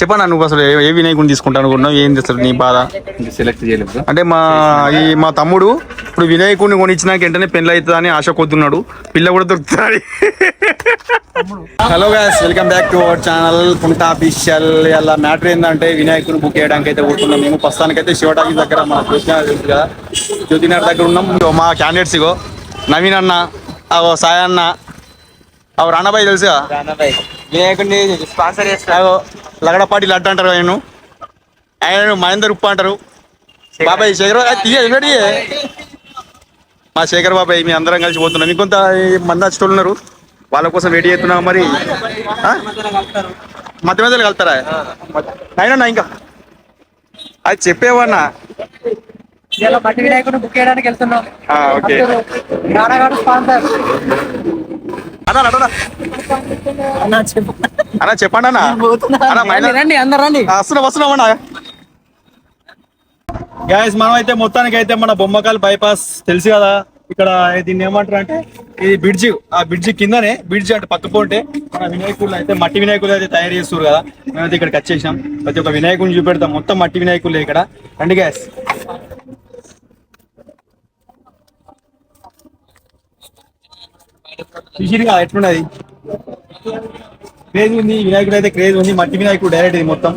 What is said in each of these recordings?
చెప్పనా నువ్వు అసలు ఏ- ఏ వినాయకుడిని తీసుకుంటాను అనుకుంటున్నావు ఏంది అసలు నీ బాధ? సెలెక్ట్ చేయలేదు. అంటే మా ఈ మా తమ్ముడు ఇప్పుడు వినాయకుడిని కొనిచ్చినాక వెంటనే పెళ్ళి అవుతుందని ఆశ కొద్దున్నాడు. పిల్ల కూడా దొరుకుతుంది. Hello guys welcome back to our channel పుంటా official ఇలా మ్యాటర్ ఏంటంటే వినాయకుని బుక్ చేయడానికి అయితే పోతున్నాం. మేము ప్రస్తుతానికైతే శివటాకి దగ్గర మన జ్యోతినాథ్ తెలుసు కదా జ్యోతినాథ్ దగ్గర ఉన్నాం. ఇగో మా క్యాండిడేట్స్ ఇగో. నవీన్ అన్న అగో సాయి అన్న అవి రాణాబాయి తెలుసుగా? వినాయకుడిని స్పాన్సర్ చేస్తాగో లగడపాటి లడ్డు అంటారు ఆయన ఆయన మహేందర్ ఉప్పు అంటారు. బాబాయ్ శేఖర్ తీయ ఎక్కడి మా శేఖర్ బాబాయ్ మీ అందరం కలిసి పోతున్నాం. ఇంకొంత మంది వచ్చేటోళ్ళు ఉన్నారు. వాళ్ళ కోసం వెయిట్ చేస్తున్నాం మరి. ఆ? మధ్య మధ్యలో కలుతారా? అయినా ఇంకా. అది చెప్పేవన్నా వినాయకుడిని బుక్ చేయడానికి వెళ్తున్నాం. ఆ, ఓకే. స్పాన్సర్. అన్నా అన్నా అన్న. చెప్పు. అన్నా చెప్పండి అన్న. అన్న మైనర్ రండి అందరు రండి. ఆ, వస్తున్నాం వస్తున్నామన్నా గ్యాస్ మనం అయితే మొత్తానికి అయితే మన బొమ్మకాల్ బైపాస్ తెలుసు కదా? ఇక్కడ దీన్ని ఏమంటారు అంటే ఇది బ్రిడ్జ్ ఆ బ్రిడ్జ్ కిందనే బ్రిడ్జ్ అంటే పక్క పోంటే మన వినాయకులు అయితే మట్టి వినాయకులు అయితే తయారు చేస్తారు కదా? మేమైతే ఇక్కడికి వచ్చేసాం ప్రతి ఒక్క వినాయకుడిని చూపెడతాం. మొత్తం మట్టి వినాయకులే ఇక్కడ. రండి గ్యాస్ చూసిరుగా ఎట్లున్నది? క్రేజ్ ఉంది వినాయకుడు అయితే క్రేజ్ ఉంది మట్టి వినాయకుడు డైరెక్ట్ ఇది మొత్తం.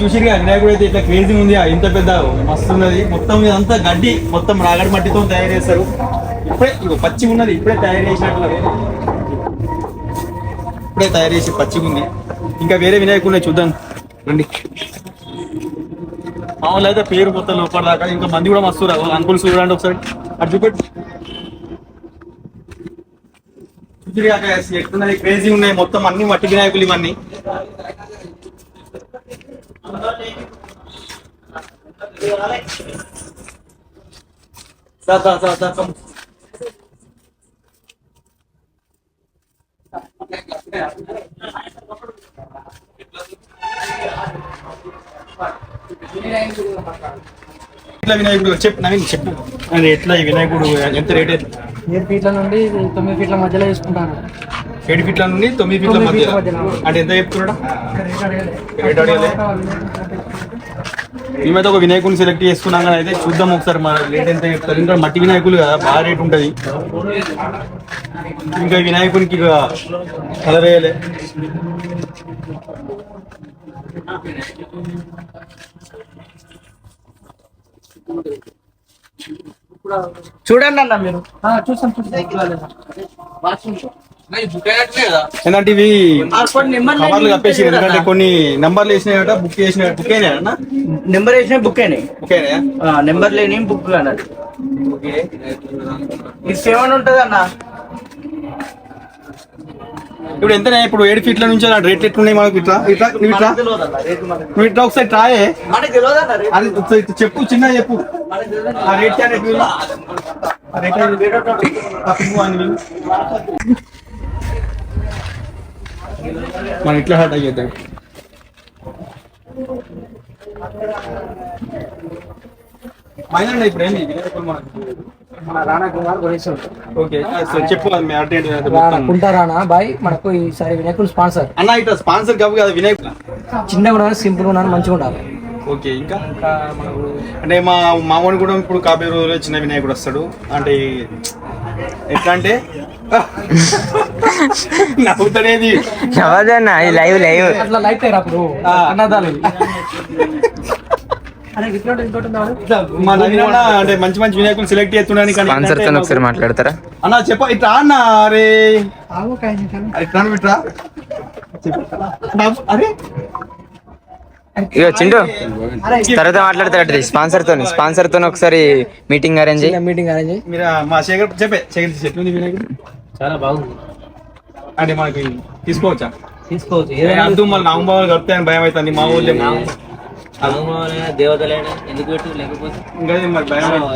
చూసిరుగా వినాయకుడు అయితే ఇట్లా క్రేజీ ఉంది ఇంత పెద్ద మస్తు ఉన్నది. మొత్తం ఇదంతా గడ్డి మొత్తం రాగడి మట్టితో తయారు చేస్తారు. ఇప్పుడే ఇగో పచ్చి ఉన్నది ఇప్పుడే తయారు చేసినట్లు ఇప్పుడే తయారు చేసి పచ్చిగా ఉంది. ఇంకా వేరే వినాయకుడు ఉన్నాయి చూద్దాం. రండి. మామూలు అయితే పేరు మొత్తం లోపల దాకా ఇంకా మంది కూడా మస్తు రావు అంకుల్ చూడండి ఒకసారి. అటు చూపెట్టు. ఎట్లున్నది క్రేజీ ఉన్నాయి మొత్తం అన్ని మట్టి వినాయకులు ఇవన్నీ. సార్ సార్ సార్ సార్ ఎట్లా వినాయకుడు? చెప్పు నవీన్ చెప్పు. అది ఎట్లా ఈ వినాయకుడు? ఎంత రేట్ ఏడు ఫీట్ల నుండి తొమ్మిది ఫీట్ల మధ్యలో తీసుకుంటాను ఏడు ఫీట్ల నుండి తొమ్మిది ఫీట్ల మధ్య. అంటే ఎంత చెప్తున్నాడా? రేట్ అడగలే. మేమైతే ఒక వినాయకుడిని సెలెక్ట్ చేసుకున్నాం కానీ అయితే చూద్దాం ఒకసారి మన రేట్ ఎంత చెప్తారు. ఇంకా మట్టి వినాయకులు కదా బాగా రేట్ ఉంటుంది. ఇంకా వినాయకునికి ఇక కలర్ వేయలే. చూడండి అన్న మీరు. చూసాం ఎందుకంటే ఇవి కవర్లు కప్పేసి ఎందుకంటే కొన్ని నంబర్లు వేసినాయట బుక్ చేసిన బుక్ అయినాయన్న నెంబర్ వేసిన బుక్ అయినాయి. బుక్ అయినాయా? నెంబర్ లేని బుక్ అన్నది. ఇది సెవెన్ ఉంటుంది అన్న. ఇప్పుడు ఎంతనే ఇప్పుడు ఏడు ఫీట్ల నుంచి రేట్ ఎట్లున్నాయి మనకి ఇట్లా? ఇట్లా నువ్వు ఇట్లా? నువ్వు ఇట్లా ఒకసారి ట్రాయే అది చెప్పు చిన్న చెప్పు. ఆ రేట్. మనం ఇట్లా హట్ అయ్యేద్దాం మైనా ఇప్పుడు ఏంది? వినాయకుడు మనకు మన రాణా కుమార్ గణేష్ ఓకే సో చెప్పు అది మీ అడ్డ ఏంటి అది మొత్తం. కుంటా రాణా బాయ్ మనకు ఈసారి వినాయకుడు స్పాన్సర్ అన్న ఇట్లా స్పాన్సర్ కావు కదా వినాయకుడు. చిన్నగా ఉండాలి సింపుల్ ఉండాలి మంచిగా ఉండాలి. ఓకే ఇంకా? అంటే మా మామూలు కూడా ఇప్పుడు కాపీ రోజులో చిన్న వినాయకుడు వస్తాడు. అంటే ఎట్లా అంటే? లైవ్ లైవ్ అట్లా ఆ. అన్నదాలు మా నవీన్ అన్న అంటే మంచి మంచి వినాయకులు సెలెక్ట్ చేస్తున్నాను కానీ స్పాన్సర్తో ఒకసారి మాట్లాడతారా? అన్న చెప్ప ఇట్లా అన్న అరే. అరే ఇట్లా ఇట్లా. అరే. ఇగో చిండు తర్వాత మాట్లాడతాడు స్పాన్సర్ తోని. స్పాన్సర్ తోని ఒకసారి మీటింగ్ అరేంజ్ మీటింగ్ అరేంజ్ చేయి. మీరు మా శేఖర్ చెప్పే శేఖర్ ఉంది వినాయకుడు. చాలా బాగుంది. అంటే మనకి తీసుకోవచ్చా? తీసుకోవచ్చు. అద్దు మళ్ళీ భయం అవుతుంది మా ఊళ్ళో. దేవతలైనా ఎందుకు పెట్టు లేకపోతే.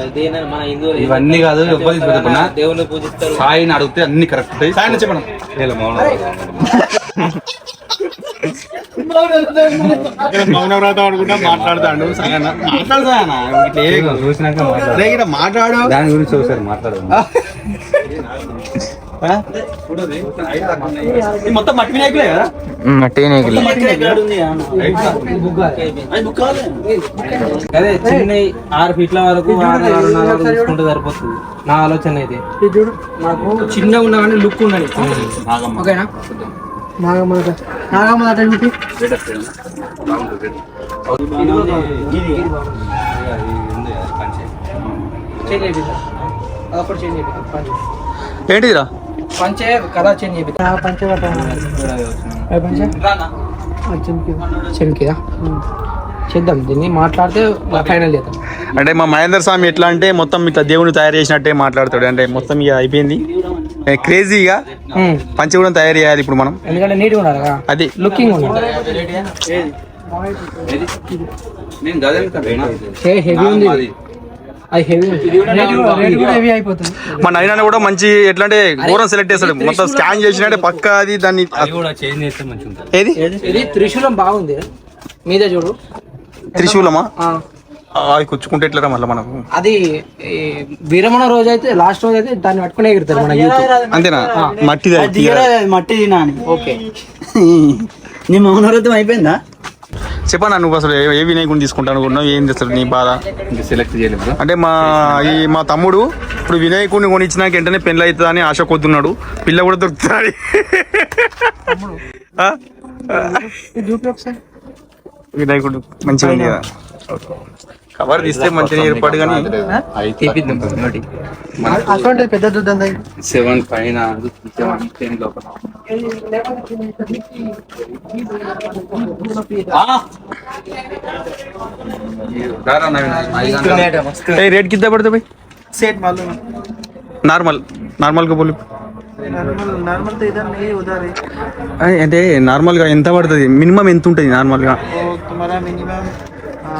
ఇదేనా మన హిందువులు ఇవన్నీ కాదు పెట్టుకున్నా దేవుళ్ళు పూజిస్తారు. సాయిని అడిగితే అన్ని కరెక్ట్ సాయం చెప్పండి మౌనవ్రతం అనుకుంటా మాట్లాడతాడు సగన మాట్లాడతానా చూసినాక రే, ఈడ మాట్లాడు. దాని గురించి ఒకసారి మాట్లాడదాం. ఆ? ఇది మొత్తం మట్టి వినాయకులే కదా? మట్టి వినాయకులు. అదే చిన్న ఆరు ఫీట్ల వరకు తీసుకుంటే సరిపోతుంది. నా ఆలోచన అయితే. ఇది చూడు మాకు చిన్నగా ఉన్నా కానీ లుక్ ఉన్నది ఓకేనా? చూపి. ఏంటిదిరా? పంచే కదా చేంజ్ పంచే చేద్దాం దీన్ని మాట్లాడితే ఫైనల్ చేద్దాం. అంటే మా మహేందర్ స్వామి ఎట్లా అంటే మొత్తం ఇట్లా దేవుని తయారు చేసినట్టే మాట్లాడతాడు. అంటే మొత్తం ఇక అయిపోయింది. క్రేజీగా పంచ కూడా తయారు చేయాలి ఇప్పుడు మనం. ఎందుకంటే నీట్గా ఉండాలి అది. లుకింగ్ ఉండాలి హెవీ ఉంది. అది హెవీ రేట్ కూడా హెవీ అయిపోతుంది. మా నైనా కూడా మంచి ఎట్లా అంటే ఘోరం సెలెక్ట్ చేస్తాడు. మొత్తం స్కాన్ చేసినట్టే పక్క అది దాన్ని అది కూడా చేంజ్ చేస్తే మంచిగా ఉంటుంది. ఏది? ఇది త్రిశూలం బాగుంది. మీదే చూడు. త్రిశూలమా? అది కుచ్చుకుంటే ఎట్లరా మళ్ళీ మనకు అది విరమణ రోజు అయితే లాస్ట్ రోజు అయితే దాన్ని పట్టుకునే ఎగురుతారు మన యూత్ అంతేనా? మట్టిది అది తీయరా? మట్టి తినాని ఓకే. నీ మౌనవ్రతం అయిపోయిందా? చెప్పనా నువ్వు అసలు ఏ- ఏ వినాయకుని తీసుకుంటాను అనుకున్నావు ఏంది అసలు నీ బాధ? ఇంకా సెలెక్ట్ చేయలేదు అంటే మా ఈ మా తమ్ముడు ఇప్పుడు వినాయకుడిని కొనిచ్చినాక వెంటనే పెళ్ళి అవుతుందని ఆశ కొద్దున్నాడు. పిల్ల కూడా దొరుకుతుంది. ఆ? వినాయకుడు మంచిగా ఉంది కదా. కవర్ తీస్తే మంచిగా ఏర్పాటు కానీ తీపిద్దాం నోటి అటువంటి పెద్ద దుడ్డు సెవెన్ పైన సెవెన్ టెన్ లోపల రారా నవీన్, ఐదు గంటలకు. ఏ రేట్ కింద పడుతుంది भाई सेट मालूम है నార్మల్ నార్మల్ గా बोलो नॉर्मल नॉर्मल तो इधर नहीं उधर है అయ్ అంటే నార్మల్ గా ఎంత పడుతుంది మినిమం ఎంత ఉంటుంది నార్మల్ గా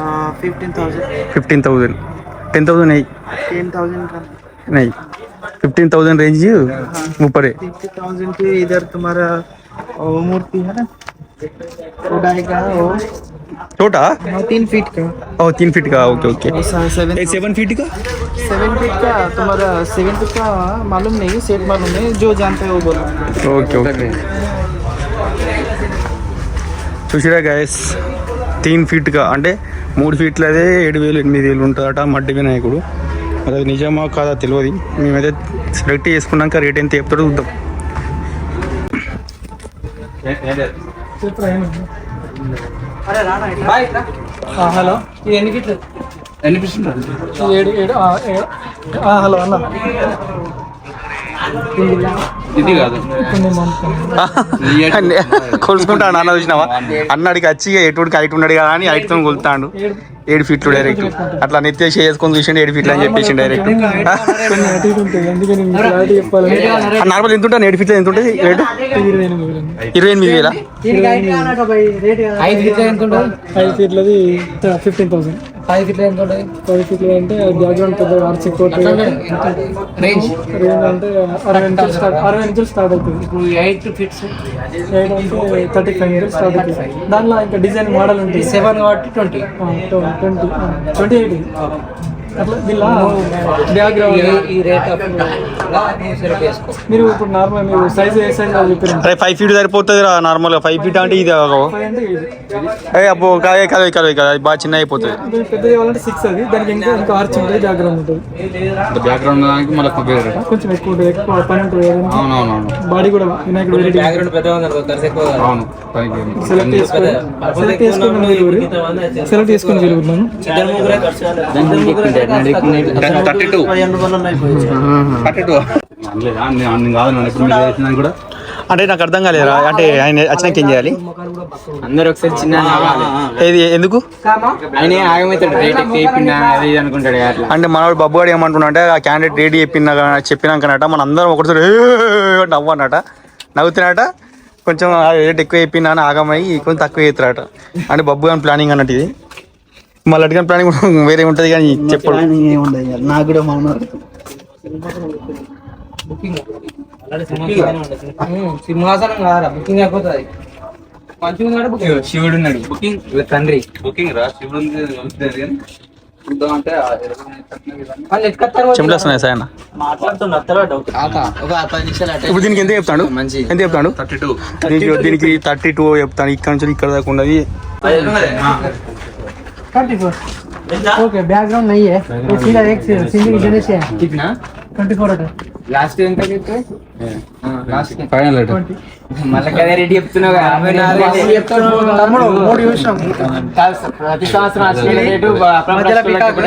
तो तुम्हारा minimum fifteen thousand fifteen thousand ten thousand అయ్యి टेन थाउजेंड का नहीं फिफ्टीन थाउजेंड रेंज ऊपर है फिफ्टी थाउजेंड के इधर तुम्हारा वो मूर्ति है ना उड़ाई का वो छोटा हाँ, तीन फीट का ओ तीन फीट का okay okay seven seven feet का सेवन फीट का तुम्हारा सेवन फीट का मालूम नहीं सेट मालूम नहीं जो जानते हो वो बोलो ఓకే ఓకే చూసిరా గైస్ తీన్ ఫీట్గా అంటే మూడు ఫీట్లు అదే ఏడు వేలు ఎనిమిది వేలు ఉంటుందట మట్టి వినాయకుడు. మరి అది నిజమా కాదా తెలియదు మేమైతే సెలెక్ట్ చేసుకున్నాక రేట్ ఎంత చెప్తాడో చూద్దాం. హలో. ఇది ఎన్ని ఫీట్లు? ఎన్ని ఉంటాయి? ఏడు ఏడు ఆ, ఏడు. ఆ, హలో అన్న. ఇది కాదు. కొలుసుకుంటాడు అన్న చూసినావా అన్నాడికి వచ్చి ఎటుడికి హైట్ ఉన్నాడు కదా అని హైట్తో కొలుతాడు. ఏడు ఫీట్లు డైరెక్ట్. అట్లా నెత్తి చేసుకొని చూసిండు ఏడు ఫీట్లు అని చెప్పేసి డైరెక్ట్. నార్మల్ ఎంత ఉంటుంది ఏడు ఫీట్లు ఎంత ఉంటుంది రేటు? ఇరవై ఎనిమిది వేల? Fifteen thousand. ఐదు ఫీట్లు ఎంత ఉంటుంది? పది ఫీట్లు అంటే బ్యాక్గ్రౌండ్ పెద్ద ఆర్చి కోట్ రేంజ్? రేంజ్ అంటే అరవై నుంచి స్టార్ట్ అరవై నుంచి స్టార్ట్ అవుతుంది. ఇప్పుడు ఎయిట్ ఫీట్స్? ఎయిట్ అంటే థర్టీ ఫైవ్ నుంచి స్టార్ట్ అవుతుంది. దాంట్లో ఇంకా డిజైన్ మోడల్ ఉంటుంది. సెవెన్ కాబట్టి ట్వంటీ. Twenty twenty eight. మీరు ఇప్పుడు నార్మల్ మీరు సైజ్ ఏ సైజ్ చెప్పారు? ఫైవ్ ఫీట్ సరిపోతుంది రా నార్మల్ ఫైవ్ ఫీట్ అంటే ఇది అబ్బో కాదే కదా కదా బాగా చిన్న అయిపోతుంది. పెద్ద కావాలంటే సిక్స్ అది. దానికి ఇంకా ఇంకా ఆర్చ్ ఉంటుంది బ్యాక్గ్రౌండ్ ఉంటుంది. బ్యాక్గ్రౌండ్ దానికి మళ్ళీ కొంచెం ఎక్కువ ఉంటుంది ఎక్కువ పని ఉంటుంది అవునవునవును. బాడీ కూడా వినాయకుడు బ్యాక్గ్రౌండ్ కాదు. అవును సెలెక్ట్ చేసుకొని సెలెక్ట్ చేసుకొని థర్టీ టూ. Thirty two. అంటే నాకు అర్థం కాలేదురా అంటే ఆయన వచ్చినాక ఏం చేయాలి. అందరు ఒకసారి చిన్న. ఏది ఎందుకు? ఆయన ఆగమవుతాడు రేట్ అది అనుకుంటాడు అంటే మనవాడు బబ్బు గారు ఏమంటున్నా అంటే ఆ క్యాండిడేట్ రెడీ చెప్పిన చెప్పినాకనట మన అందరం ఒకటిసారి నవ్వనట. నవ్వుతున్నట కొంచెం రేట్ ఎక్కువ చెప్పినా అని ఆగమయ్యి కొంచెం తక్కువ చేస్తారట అంటే బబ్బు గారి ప్లానింగ్ అన్నట్టు ఇది. మళ్ళీ అడిగిన ప్లానింగ్ కూడా వేరే ఉంటుంది కానీ చెప్పడు నాకు కూడా సింహాసనం కాదా? బుకింగ్ అయిపోతుంది మంచిగా ఉన్నాడు బుకింగ్ శివుడు ఉన్నాడు బుకింగ్ తండ్రి బుకింగ్ రా శివుడు ఇప్పుడు దీనికి ఎంత చెప్తాడు? ఎంత చెప్తాడు? దీనికి థర్టీ టూ చెప్తాను. ఇక్కడ నుంచి ఇక్కడ దాకా ఉన్నది. ट्वेंटी फोर ओके बैकग्राउंड नहीं है तो सीधा एक सिंगिंग देने से చెప్పినా ट्वेंटी फोर లాస్ట్ ఎంత చెప్తే లాస్ట్ ఫైనల్ రేట్ మళ్ళీ కదా రెడీ చెప్తున్నావు కదా. యాభై నాలుగు రెడీ తమ్ముడు మూడు చూసినాం కాదు సార్, ప్రతి సంవత్సరం అసలు రేటు అప్పుడప్పుడు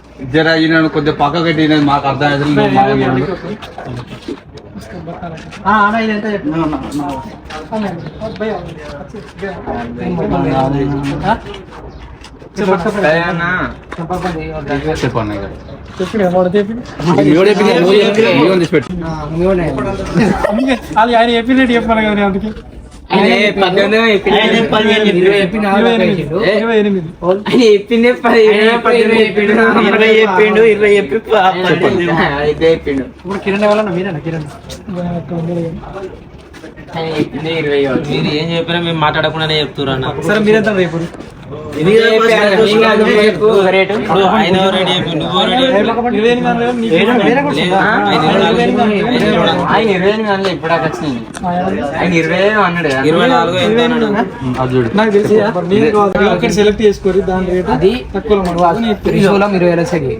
జర ఈయన కొద్దిగా పక్క కట్టి ఈయన మాకు అర్థం అవుతుంది నువ్వు మాకు చెప్పు. అన్న ఇది ఎంత చెప్పు? చెప్పండి. ఇక. చెప్పిన? వాడు చెప్పిన? ఇరవై ఎనిమిది. ఇప్పుడు కిరణ్ ఎవరన్నా మీరేనా? కిరణ్. మీరు ఏం చెప్పినా మేము మాట్లాడకుండానే చెప్తున్నారు అన్న. సరే మీరెంత రేపు? ఇప్పుడు ఆయన ఇరవై ఎనిమిది ఇప్పుడు దాకా వచ్చినాయి ఆయన ఇరవై అన్నాడు. ఇరవై నాలుగు నాకు తెలిసి సెలెక్ట్ చేసుకోరు దాని రేటు అది తక్కువలో మనం త్రిశూలం ఇరవై వేల సెడి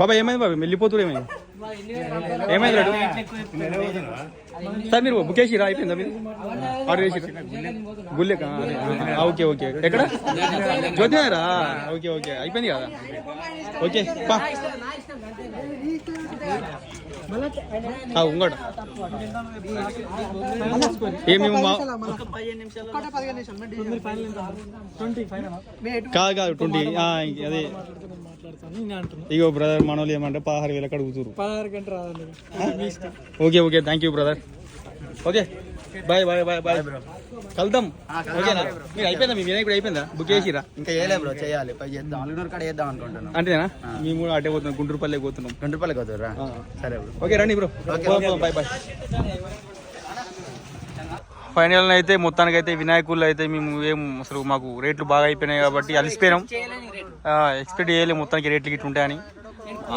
బాబా ఏమైంది బాబా ఏమైంది? ఏమైంది సార్ మీరు బుక్ చేసిరా అయిపోయిందా మీరు ఆర్డర్ చేసిరా గుల్లెక ఓకే ఓకే. ఎక్కడ? జ్యోతినగరా ఓకే ఓకే. అయిపోయింది కదా? ఓకే పా. ఉంగట. ఏమి మా ట్వంటీ ఫైవ్ కాదు కాదు ట్వంటీ. అదే. ఇగో బ్రదర్ మనోళ్ళు ఏమంటే పదహారు వేలకు అడుగుతురు పదహారు గంటలు రాదండి. Okay okay thank you brother okay bye bye bye bye కలుద్దాం. ఓకేనా? మీరు అయిపోయిందా? మీ వినాయకుడు అయిపోయిందా? బుక్ చేసిరా ఇంకా చేయలే బ్రో చేయాలి. పై చేద్దాం. అల్లునూరు కాడ చేద్దాం అనుకుంటున్నాం. అంతేనా? మేము కూడా అటే పోతున్నాం గుంటూరుపల్లి పోతున్నాం. గంటపల్లికి వద్దురా సరే బ్రో ఓకే రండి బ్రో బాయ్ బాయ్ ఫైనల్ అయితే మొత్తానికి అయితే వినాయకుళ్ళు అయితే మేము ఏం అసలు మాకు రేట్లు బాగా అయిపోయినాయి కాబట్టి అలసిపోయినాం. ఎక్స్పెక్ట్ చేయలేము మొత్తానికి రేట్లు గిట్ల ఉంటాయని.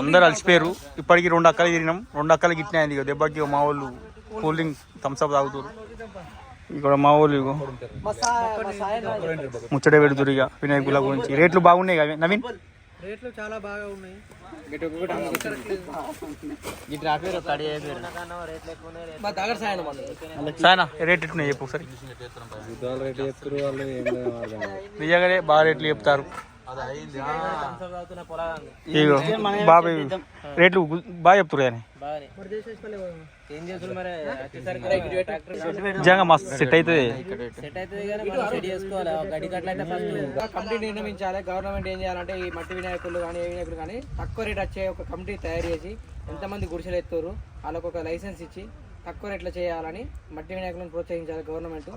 అందరు అలసిపోయారు. ఇప్పటికి రెండు అక్కలు తిరిగినాం. రెండు అక్కలు గిట్టినాయి ఇక దెబ్బకి మా వాళ్ళు కూల్ డ్రింక్ థమ్స్అప్ తాగుతారు ఇక్కడ మా వాళ్ళు ఇగో ముచ్చట పెడుతురు ఇక వినాయకుల గురించి. రేట్లు బాగున్నాయి కదా నవీన్? రేట్లు చాలా బాగా ఉన్నాయి. మా దగ్గర సాయం సాయనా రేట్ ఎట్లున్నాయి చెప్పు ఒకసారి. నిజంగానే బాగా రేట్లు చెప్తారు. ఇగో బాబాయ్ రేట్లు బాగా చెప్తారు కానీ. నిజంగా మస్తు సెట్ అవుతుంది. కమిటీ నిర్ణయించాలి గవర్నమెంట్ ఏం చేయాలంటే ఈ మట్టి వినాయకులు కానీ ఏ వినాయకులు కానీ తక్కువ రేట్ వచ్చే ఒక కమిటీ తయారు చేసి ఎంతమంది గుడిసెలు ఎత్తారు వాళ్ళకు ఒక లైసెన్స్ ఇచ్చి తక్కువ రేట్లో చేయాలని మట్టి వినాయకులను ప్రోత్సహించాలి గవర్నమెంట్.